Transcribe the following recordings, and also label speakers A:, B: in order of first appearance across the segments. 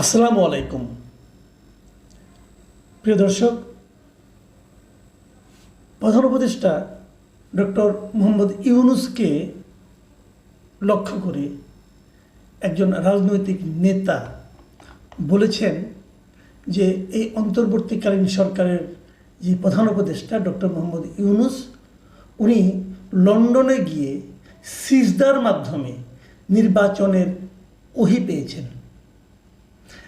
A: আসসালামু আলাইকুম। প্রিয় দর্শক, প্রধান উপদেষ্টা ডক্টর মোহাম্মদ ইউনুসকে লক্ষ্য করে একজন রাজনৈতিক নেতা বলেছেন যে এই অন্তর্বর্তীকালীন সরকারের যে প্রধান উপদেষ্টা ডক্টর মোহাম্মদ ইউনুস, উনি লন্ডনে গিয়ে সিজদার মাধ্যমে নির্বাচনের ওহি পেয়েছেন।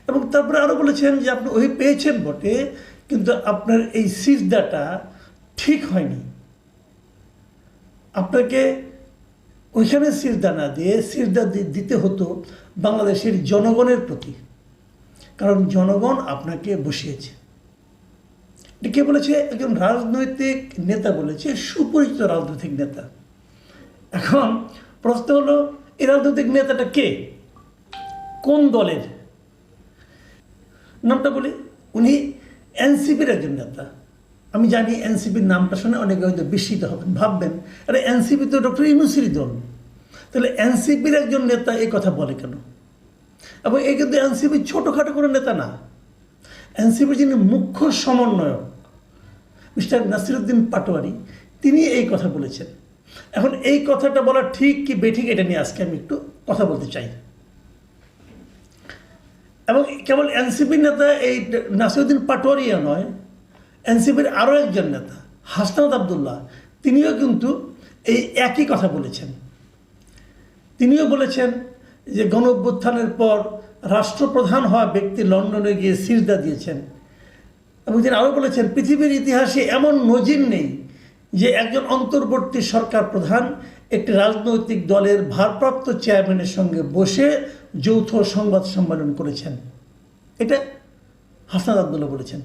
A: এবং তারপরে আরও বলেছেন যে আপনি ওই পেয়েছেন বটে, কিন্তু আপনার এই সিজদাটা ঠিক হয়নি। আপনাকে ওইখানে সিজদা না দিয়ে সিজদা দিতে হতো বাংলাদেশের জনগণের প্রতি। কারণ জনগণ আপনাকে বসিয়েছে। এটা কে বলেছে? একজন রাজনৈতিক নেতা বলেছে, সুপরিচিত রাজনৈতিক নেতা। এখন প্রশ্ন হলো, এই রাজনৈতিক নেতাটা কে? কোন দলের? নামটা বলি? উনি এনসিপির একজন নেতা। আমি জানি এনসিপির নামটা শুনে অনেকে হয়তো বিস্মিত হবেন, ভাববেন, আরে এনসিপি তো ডক্টর ইউনুসির দল। তাহলে এনসিপির একজন নেতা এই কথা বলে কেন? এবং এই কিন্তু এনসিপির ছোটোখাটো কোনো নেতা না। এনসিপির যিনি মুখ্য সমন্বয়ক, মিস্টার নাসিরুদ্দিন পাটোয়ারি, তিনি এই কথা বলেছেন। এখন এই কথাটা বলা ঠিক কি বেঠিক এটা নিয়ে আজকে আমি একটু কথা বলতে চাই। এবং কেবল এনসিপির নেতা এই নাসিরুদ্দিন পাটোয়ারিয়া নয়, এনসিপির আরও একজন নেতা, হাসনাত আবদুল্লাহ, তিনিও কিন্তু এই একই কথা বলেছেন। তিনিও বলেছেন যে গণ অভ্যুত্থানের পর রাষ্ট্রপ্রধান হওয়া ব্যক্তি লন্ডনে গিয়ে সিজদা দিয়েছেন এবং তিনি আরও বলেছেন, পৃথিবীর ইতিহাসে এমন নজির নেই যে একজন অন্তর্বর্তী সরকার প্রধান একটি রাজনৈতিক দলের ভারপ্রাপ্ত চেয়ারম্যানের সঙ্গে বসে যৌথ সংবাদ সম্মেলন করেছেন। এটা হাসনাদ আবদুল্লাহ বলেছেন।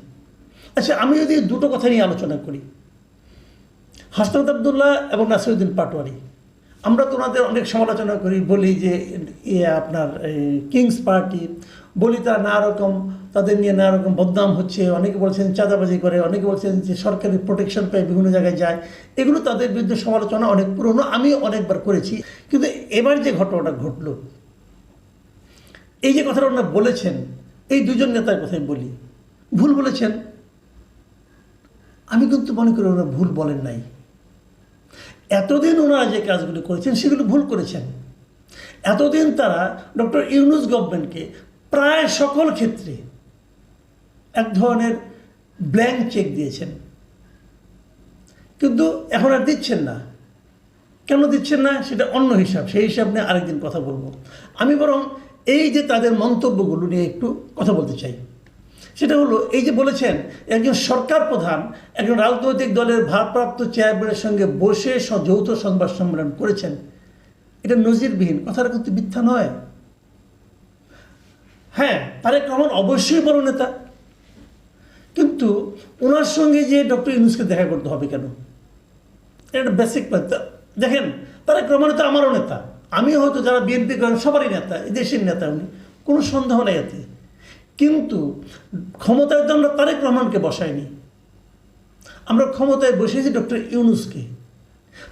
A: আচ্ছা আমি যদি দুটো কথা নিয়ে আলোচনা করি। হাসনাদ আবদুল্লাহ এবং নাসিরুদ্দিন পাটোয়ারি, আমরা তো ওনাদের অনেক সমালোচনা করি, বলি যে ইয়ে আপনার কিংস পার্টি, বলি তারা নানা রকম, তাদের নিয়ে নানা রকম বদনাম হচ্ছে, অনেকে বলছেন চাঁদাবাজি করে, অনেকে বলছেন যে সরকারি প্রোটেকশন পেয়ে, বিভিন্ন জায়গায় যায়। এগুলো তাদের বিরুদ্ধে সমালোচনা অনেক পুরনো আমি অনেকবার করেছি। কিন্তু এবার যে ঘটনাটা ঘটলো এই যে কথাটা ওনারা বলেছেন, এই দুজন নেতার কথাই বলি, ভুল বলেছেন। আমি কিন্তু মনে করি ওনারা ভুল বলেন নাই। এতদিন ওনারা যে কাজগুলো করেছেন, সেগুলো ভুল করেছেন। এতদিন তারা ডক্টর ইউনুস গভর্নমেন্টকে প্রায় সকল ক্ষেত্রে এক ধরনের ব্ল্যাঙ্ক চেক দিয়েছেন। কিন্তু এখন আর দিচ্ছেন না। কেন দিচ্ছেন না? সেটা অন্য হিসাব। সেই হিসাব নিয়ে আরেকদিন কথা বলব। আমি বরং এই যে তাদের মন্তব্যগুলো নিয়ে একটু কথা বলতে চাই। সেটা হলো, এই যে বলেছেন, একজন সরকার প্রধান, একজন রাজনৈতিক দলের ভারপ্রাপ্ত চেয়ারম্যানের সঙ্গে বসে যৌথ সংবাদ সম্মেলন করেছেন। এটা নজিরবিহীন, কথাটা কিন্তু মিথ্যা নয়। হ্যাঁ তারেক রহমান অবশ্যই বড় নেতা। কিন্তু ওনার সঙ্গে যে ডক্টর ইউনুসকে দেখা করতে হবে কেন? এটা বেসিক দেখেন, তারেক রহমান তো আমারও নেতা। আমি হয়তো যারা বিএনপি করেন, সবারই নেতা দেশের নেতা উনি, কোনো সন্দেহ নেই এতে। কিন্তু ক্ষমতায় তো আমরা তারেক রহমানকে বসাইনি। আমরা ক্ষমতায় বসেছি ডক্টর ইউনুসকে।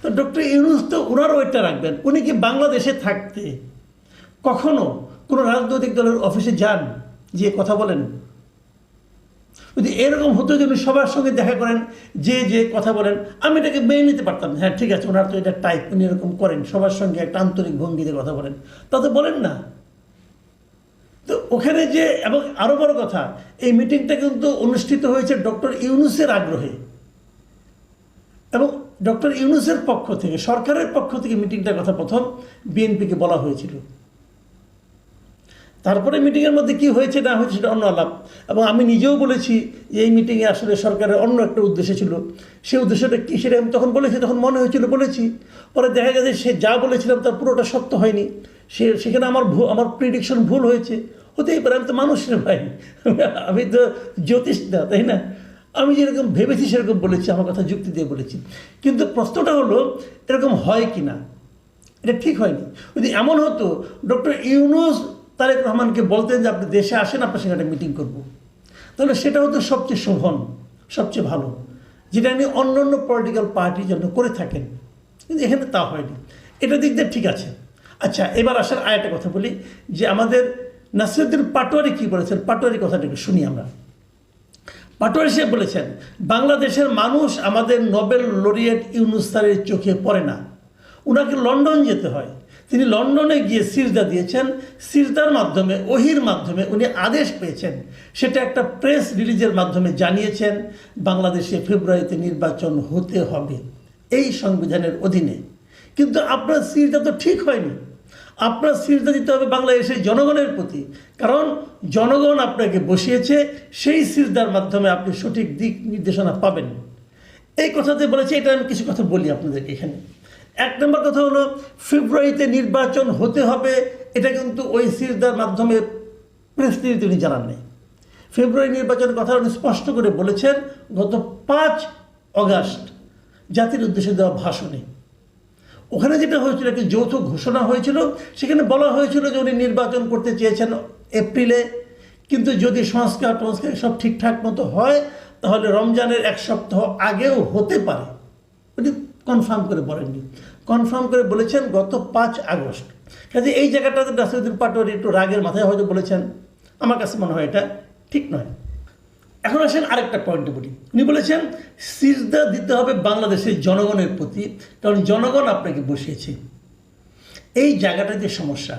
A: তো ডক্টর ইউনুস তো ওনার ওইটা রাখবেন। উনি কি বাংলাদেশে থাকতে কখনো কোনো রাজনৈতিক দলের অফিসে যান যে কথা বলেন? যদি এরকম হতো যে সবার সঙ্গে দেখা করেন, যে যে কথা বলেন, আমি এটাকে মেনে নিতে পারতাম। হ্যাঁ ঠিক আছে, ওনার তো এটা টাইপ উনি এরকম করেন, সবার সঙ্গে একটা আন্তরিক ভঙ্গিতে কথা বলেন। তা তো বলেন না। তো ওখানে যে, এবং আরও বড় কথা, এই মিটিংটা কিন্তু অনুষ্ঠিত হয়েছে ডক্টর ইউনুসের আগ্রহে। এবং ডক্টর ইউনুসের পক্ষ থেকে, সরকারের পক্ষ থেকে মিটিংটার কথা প্রথম বিএনপিকে বলা হয়েছিল। তারপরে মিটিংয়ের মধ্যে কি হয়েছে না হয়েছে সেটা অন্য আলাপ। এবং আমি নিজেও বলেছি যে এই মিটিংয়ে আসলে সরকারের অন্য একটা উদ্দেশ্য ছিল। সেই উদ্দেশ্যটা কী সেটা আমি তখন বলেছি, তখন মনে হয়েছিল বলেছি। পরে দেখা গেছে সে যা বলেছিলাম তার পুরোটা সত্য হয়নি। সে, সেখানে আমার ভুল আমার প্রিডিকশন ভুল হয়েছে। হতেই পারে আমি তো মানুষ ভাই। আমি তো জ্যোতিষ না, তাই না? আমি যেরকম ভেবেছি সেরকম বলেছি, আমার কথা যুক্তি দিয়ে বলেছি। কিন্তু প্রশ্নটা হলো, এরকম হয় কি না এটা ঠিক হয়নি। যদি এমন হতো ডক্টর ইউনুস তারেক রহমানকে বলতেন যে আপনি দেশে আসেন, আপনার সঙ্গে একটা মিটিং করব। তাহলে সেটা হতো সবচেয়ে শোভন, সবচেয়ে ভালো। যেটা নিয়ে অন্য অন্য পলিটিক্যাল পার্টি জন্য করে থাকেন। কিন্তু এখানে তা হয়নি। এটা দিক দিয়ে ঠিক আছে। আচ্ছা এবার আসার আরেকটা কথা বলি, যে আমাদের নাসিরুদ্দিন পাটোয়ারি কি বলেছেন? পাটোয়ারি কথাটা একটু শুনি আমরা। পাটোয়ারি সাহেব বলেছেন, বাংলাদেশের মানুষ আমাদের নোবেল লরিয়েট ইউনুস্তারের চোখে পড়ে না। ওনাকে লন্ডন যেতে হয়। তিনি লন্ডনে গিয়ে সিরদা দিয়েছেন। সিরদার মাধ্যমে, ওহির মাধ্যমে উনি আদেশ পেয়েছেন। সেটা একটা প্রেস রিলিজের মাধ্যমে জানিয়েছেন, বাংলাদেশে ফেব্রুয়ারিতে নির্বাচন হতে হবে এই সংবিধানের অধীনে। কিন্তু আপনার সিরদা তো ঠিক হয়নি। আপনার সিরদা দিতে হবে বাংলাদেশের জনগণের প্রতি। কারণ জনগণ আপনাকে বসিয়েছে, সেই সিরদার মাধ্যমে আপনি সঠিক দিক নির্দেশনা পাবেন। এই কথাতে বলেছে, এটা আমি কিছু কথা বলি আপনাদেরকে এখানে। এক নম্বর কথা হলো, ফেব্রুয়ারিতে নির্বাচন হতে হবে, এটা কিন্তু ওই সিরদার মাধ্যমে প্রেস তিনি জানান নেই। ফেব্রুয়ারি নির্বাচনের কথা উনি স্পষ্ট করে বলেছেন, গত পাঁচ অগাস্ট জাতির উদ্দেশ্যে দেওয়া ভাষণে। ওখানে যেটা হয়েছিল, একটি যৌথ ঘোষণা হয়েছিল, সেখানে বলা হয়েছিল যে উনি নির্বাচন করতে চেয়েছেন এপ্রিলে, কিন্তু যদি সংস্কার টংস্কার সব ঠিকঠাক মতো হয়, তাহলে রমজানের এক সপ্তাহ আগেও হতে পারে। উনি কনফার্ম করে বলেননি। কনফার্ম করে বলেছেন গত পাঁচ আগস্ট। কাজে এই জায়গাটাতে নাসিরুদ্দিন পাটোয়ারি একটু রাগের মাথায় হয়তো বলেছেন। আমার কাছে মনে হয় এটা ঠিক নয়। এখন আসেন আরেকটা পয়েন্টে বলি। উনি বলেছেন, সিজদা দিতে হবে বাংলাদেশের জনগণের প্রতি, কারণ জনগণ আপনাকে বসিয়েছে। এই জায়গাটা যে সমস্যা,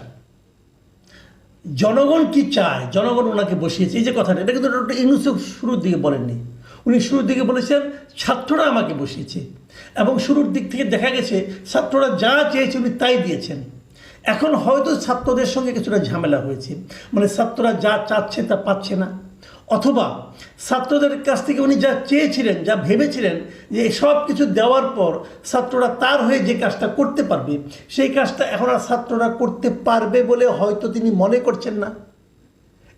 A: জনগণ কি চায়? জনগণ ওনাকে বসিয়েছে। এই যে কথাটা, এটা কিন্তু ডক্টর ইউনুসেফ শুরুর দিকে বলেননি। উনি শুরুর দিকে বলেছেন, ছাত্ররা আমাকে বসিয়েছে। এবং শুরুর দিক থেকে দেখা গেছে, ছাত্ররা যা চেয়েছে উনি তাই দিয়েছেন। এখন হয়তো ছাত্রদের সঙ্গে কিছুটা ঝামেলা হয়েছে। মানে ছাত্ররা যা চাচ্ছে তা পাচ্ছে না। অথবা ছাত্রদের কাছ থেকে উনি যা চেয়েছিলেন, যা ভেবেছিলেন যে সব কিছু দেওয়ার পর ছাত্ররা তার হয়ে যে কাজটা করতে পারবে, সেই কাজটা এখন আর ছাত্ররা করতে পারবে বলে হয়তো তিনি মনে করছেন না।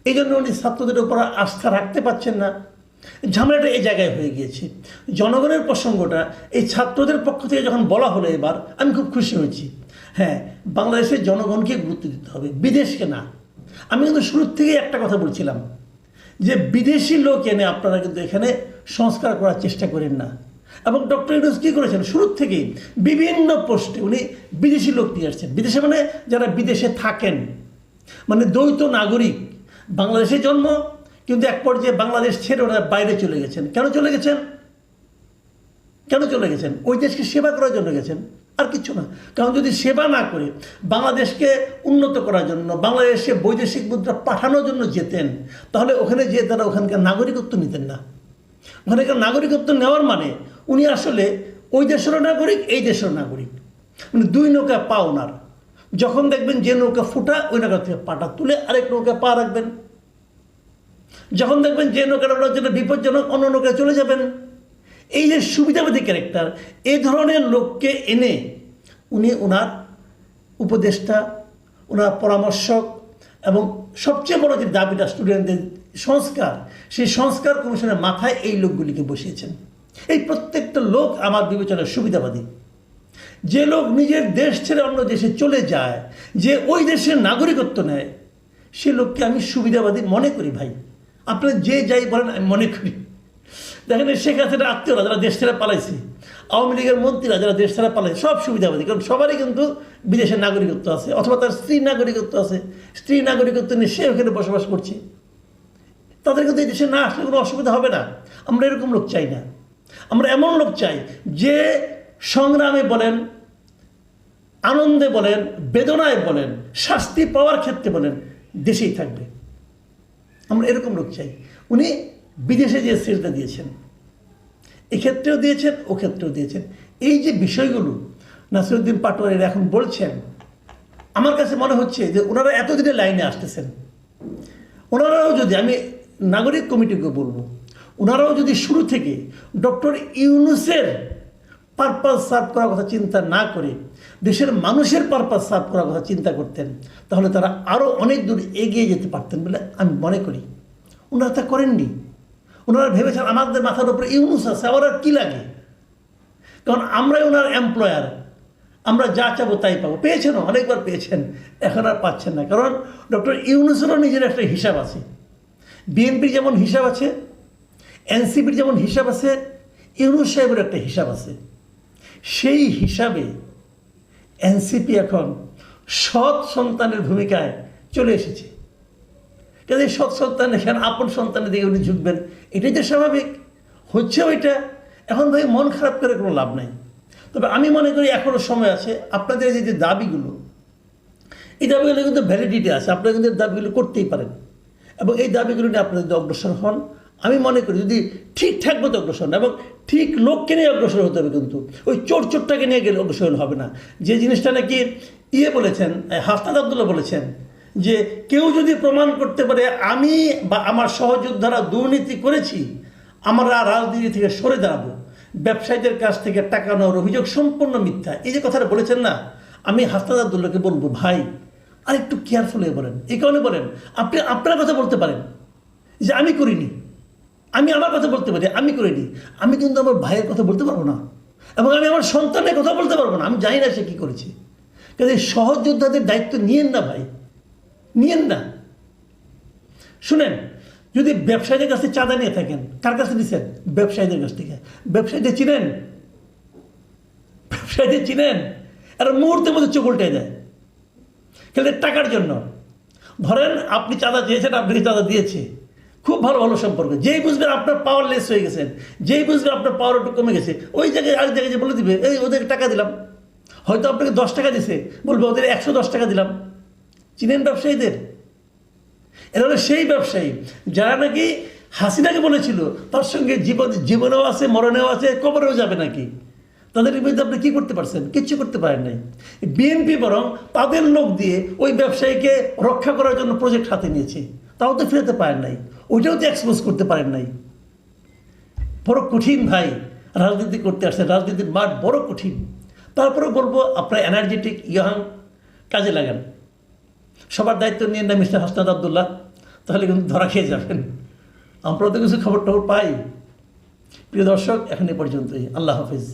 A: এই জন্য উনি ছাত্রদের উপর আস্থা রাখতে পারছেন না। ঝামেলাটা এই জায়গায় হয়ে গিয়েছে। জনগণের প্রসঙ্গটা এই ছাত্রদের পক্ষ থেকে যখন বলা হলো এবার, আমি খুব খুশি হয়েছি। হ্যাঁ বাংলাদেশের জনগণকে গুরুত্ব দিতে হবে, বিদেশকে না। আমি কিন্তু শুরুর থেকেই একটা কথা বলছিলাম যে বিদেশি লোক এনে আপনারা কিন্তু এখানে সংস্কার করার চেষ্টা করেন না। এবং ডক্টর ইউনুস কী করেছেন? শুরুর থেকেই বিভিন্ন পোস্টে উনি বিদেশি লোক নিয়ে আসছেন। বিদেশে মানে যারা বিদেশে থাকেন মানে দ্বৈত নাগরিক, বাংলাদেশে জন্ম কিন্তু এক পর্যায়ে বাংলাদেশ ছেড়ে ওরা বাইরে চলে গেছেন। কেন চলে গেছেন? কেন চলে গেছেন? ওই দেশকে সেবা করার জন্য গেছেন। আর কিছু না। কারণ যদি সেবা না করে বাংলাদেশকে উন্নত করার জন্য, বাংলাদেশে বৈদেশিক মুদ্রা পাঠানোর জন্য যেতেন, তাহলে ওখানে যেয়ে তারা ওখানকার নাগরিকত্ব নিতেন না। ওখানকার নাগরিকত্ব নেওয়ার মানে উনি আসলে ওই দেশেরও নাগরিক, এই দেশেরও নাগরিক। মানে দুই নৌকা পা ওনার। যখন দেখবেন যে নৌকা ফুটা, ওই নৌকা থেকে পাটা তুলে আরেক নৌকা পা রাখবেন। যখন দেখবেন যে নৌকাটা ওনার জন্য বিপজ্জনক, অন্য নৌকায় চলে যাবেন। এই যে সুবিধাবাদী ক্যারেক্টার এই ধরনের লোককে এনে উনি ওনার উপদেষ্টা ওনার পরামর্শক এবং সবচেয়ে বড় যে দাবিটা স্টুডেন্টদের সংস্কার, সেই সংস্কার কমিশনের মাথায় এই লোকগুলিকে বসিয়েছেন। এই প্রত্যেকটা লোক আমার বিবেচনায় সুবিধাবাদী। যে লোক নিজের দেশ ছেড়ে অন্য দেশে চলে যায়, যে ওই দেশের নাগরিকত্ব নেয়, সে লোককে আমি সুবিধাবাদী মনে করি ভাই। আপনারা যে যাই বলেন, আমি মনে করি। দেখেন শেখ হাসিনার আত্মীয়রা যারা দেশ ছেড়ে পালাইছে, আওয়ামী লীগের মন্ত্রীরা যারা দেশ ছেড়ে পালাইছে, সব সুবিধাবাদী, কারণ সবারই কিন্তু বিদেশের নাগরিকত্ব আছে, অথবা তার স্ত্রী নাগরিকত্ব আছে। স্ত্রী নাগরিকত্ব নিয়ে সে ওখানে বসবাস করছে। তাদের কিন্তু এই দেশে না আসলে কোনো অসুবিধা হবে না। আমরা এরকম লোক চাই না। আমরা এমন লোক চাই যে সংগ্রামে বলেন, আনন্দে বলেন, বেদনায় বলেন, শাস্তি পাওয়ার ক্ষেত্রে বলেন, দেশেই থাকবে। আমরা এরকম লোক চাই। উনি বিদেশে যে সিলটা দিয়েছেন এক্ষেত্রেও দিয়েছেন, ও ক্ষেত্রেও দিয়েছেন। এই যে বিষয়গুলো নাসিরুদ্দিন পাটোয়ারিরা এখন বলছেন, আমার কাছে মনে হচ্ছে যে ওনারা এতদিনে লাইনে আসতেছেন। ওনারাও যদি, আমি নাগরিক কমিটিকে বলব, ওনারাও যদি শুরু থেকে ডক্টর ইউনুসের পারপাস সার্ভ করার কথা চিন্তা না করে দেশের মানুষের পারপাস সার্ভ করার কথা চিন্তা করতেন, তাহলে তারা আরও অনেক দূর এগিয়ে যেতে পারতেন বলে আমি মনে করি। ওনারা তা করেননি। ওনারা ভেবেছেন আমাদের মাথার উপরে ইউনুস আছে, আবার আর কী লাগে? কারণ আমরাই ওনার এমপ্লয়ার আমরা যা চাবো তাই পাবো। পেয়েছেনও, অনেকবার পেয়েছেন, এখন আর পাচ্ছেন না। কারণ ডক্টর ইউনুসেরও নিজের একটা হিসাব আছে। বিএনপির যেমন হিসাব আছে, এনসিপির যেমন হিসাব আছে, ইউনুস সাহেবের একটা হিসাব আছে। সেই হিসাবে এনসিপি এখন সৎ সন্তানের ভূমিকায় চলে এসেছে। কাজে সৎ সন্তান এখানে আপন সন্তানের দিকে উনি ঝুঁকবেন, এটাই তো স্বাভাবিক। হচ্ছে ওইটা, এখন ভাই মন খারাপ করে কোনো লাভ নাই। তবে আমি মনে করি এখনও সময় আছে, আপনাদের এই যে দাবিগুলো, এই দাবিগুলো কিন্তু ভ্যালিডিটি আছে, আপনারা কিন্তু দাবিগুলো করতেই পারেন। এবং এই দাবিগুলো নিয়ে আপনারা যদি অগ্রসর হন আমি মনে করি যদি ঠিকঠাক মতো অগ্রসর হন, এবং ঠিক লোককে নিয়ে অগ্রসর হতে হবে কিন্তু, ওই চোর চোরটাকে নিয়ে গেলে অগ্রসর হবে না। যে জিনিসটা নাকি ইয়ে বলেছেন হাসনাদ আবদুল্লাহ বলেছেন, যে কেউ যদি প্রমাণ করতে পারে, আমি বা আমার সহযোদ্ধারা দুর্নীতি করেছি, আমরা রাজনীতি থেকে সরে দাঁড়াবো। ব্যবসায়ীদের কাছ থেকে টাকা নেওয়ার অভিযোগ সম্পূর্ণ মিথ্যা। এই যে কথাটা বলেছেন না, আমি হাসনাদ আবদুল্লাহকে বলব, ভাই আর একটু কেয়ারফুল হয়ে বলেন। এই কারণে বলেন, আপনি, আপনার কথা বলতে পারেন যে আমি করিনি। আমি আমার কথা বলতে পারি, আমি করিনি আমি কিন্তু আমার ভাইয়ের কথা বলতে পারব না। এবং আমি আমার সন্তানের কথা বলতে পারব না। আমি জানি না সে কী করেছে। কাজে সহজ যোদ্ধাদের দায়িত্ব নিয়েন না ভাই। নিয়েন না। শুনেন, যদি ব্যবসায়ীদের কাছে চাঁদা নিয়ে থাকেন, কার কাছে দিচ্ছেন ব্যবসায়ীদের কাছ থেকে। ব্যবসায়ীদের চিনেন? ব্যবসায়ীদের চিনেন? আর মুহূর্তের মধ্যে চোখ উল্টে দেয়। খেলে টাকার জন্য। ধরেন, আপনি চাঁদা চেয়েছেন আপনাকে চাঁদা দিয়েছে। খুব ভালো ভালো সম্পর্ক। যেই বুঝবেন আপনার পাওয়ার লেস হয়ে গেছেন যেই বুঝবেন আপনার পাওয়ার একটু কমে গেছে, ওই জায়গায় আরেক জায়গায় যে বলে দিবে, এই ওদেরকে টাকা দিলাম, হয়তো আপনাকে দশ টাকা দিছে। বলবে, ওদের একশো দশ টাকা দিলাম। চিনেন ব্যবসায়ীদের? এরা হলো সেই ব্যবসায়ী, যারা নাকি হাসিনাকে বলেছিল, তার সঙ্গে জীবন, জীবনেও আছে, মরণেও আছে, কবরেও যাবে নাকি? তাদের বিরুদ্ধে আপনি কী করতে পারছেন? কিচ্ছু করতে পারেন নাই। বিএনপি বরং তাদের লোক দিয়ে ওই ব্যবসায়ীকে রক্ষা করার জন্য প্রজেক্ট হাতে নিয়েছে। তাও তো ফেরাতে পারেন নাই। ওইটাও তো এক্সপোজ করতে পারেন নাই। বড় কঠিন ভাই, রাজনীতি করতে আসছে রাজনীতির মাঠ বড় কঠিন। তারপরে বলব, আপনার এনার্জেটিক ইয়াং কাজে লাগান। সবার দায়িত্ব নিয়ে না মিস্টার হাসনাদ আবদুল্লাহ, তাহলে কিন্তু ধরা খেয়ে যাবেন। আমরা তো কিছু খবর টবর পাই। প্রিয় দর্শক, এখন এ পর্যন্তই। আল্লাহ হাফিজ।